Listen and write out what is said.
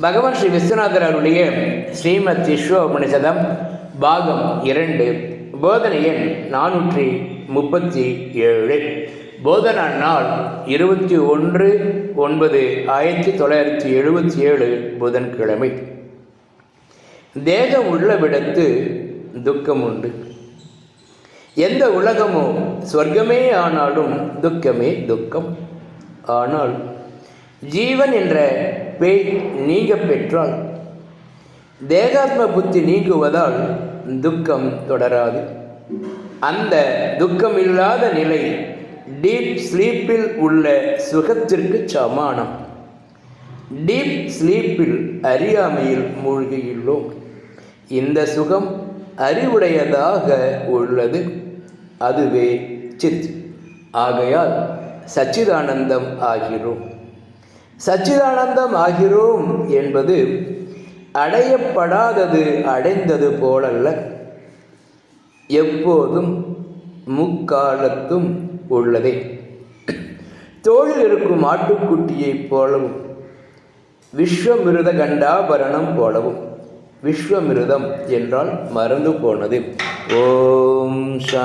பகவான் ஸ்ரீ விஸ்வநாதர் அவருடைய ஸ்ரீமத் விஸ்வ உபனிஷதம் பாகம் இரண்டு போதனை எண் நானூற்றி முப்பத்தி ஏழு. போதனா நாள் இருபத்தி ஒன்று ஒன்பது ஆயிரத்தி தொள்ளாயிரத்தி எழுபத்தி ஏழு புதன்கிழமை. தேகம் உள்ளவிடத்து துக்கம் உண்டு. எந்த உலகமோ சொர்க்கமே ஆனாலும் துக்கமே துக்கம். ஆனால் ஜீவன் என்ற பேய் நீங்க பெற்றால். தேகாத்ம புத்தி நீங்குவதால் துக்கம் தொடராது. அந்த துக்கம் இல்லாத நிலை டீப் ஸ்லீப்பில் உள்ள சுகத்திற்கு சமானம். டீப் ஸ்லீப்பில் அறியாமையில் மூழ்கியுள்ளோம். இந்த சுகம் அறிவுடையதாக உள்ளது. அதுவே சித். ஆகையால் சச்சிதானந்தம் ஆகிறோம். சச்சிதானந்தம் ஆகிறோம் என்பது அடையப்படாதது அடைந்தது போலல்ல. எப்போதும் முக்காலத்தும் உள்ளதே. தோளில் இருக்கும் ஆட்டுக்குட்டியைப் போலவும் விஸ்வமிருத கண்டாபரணம் போலவும் விஸ்வமிருதம் என்றால் மறந்து போனது. ஓம் சா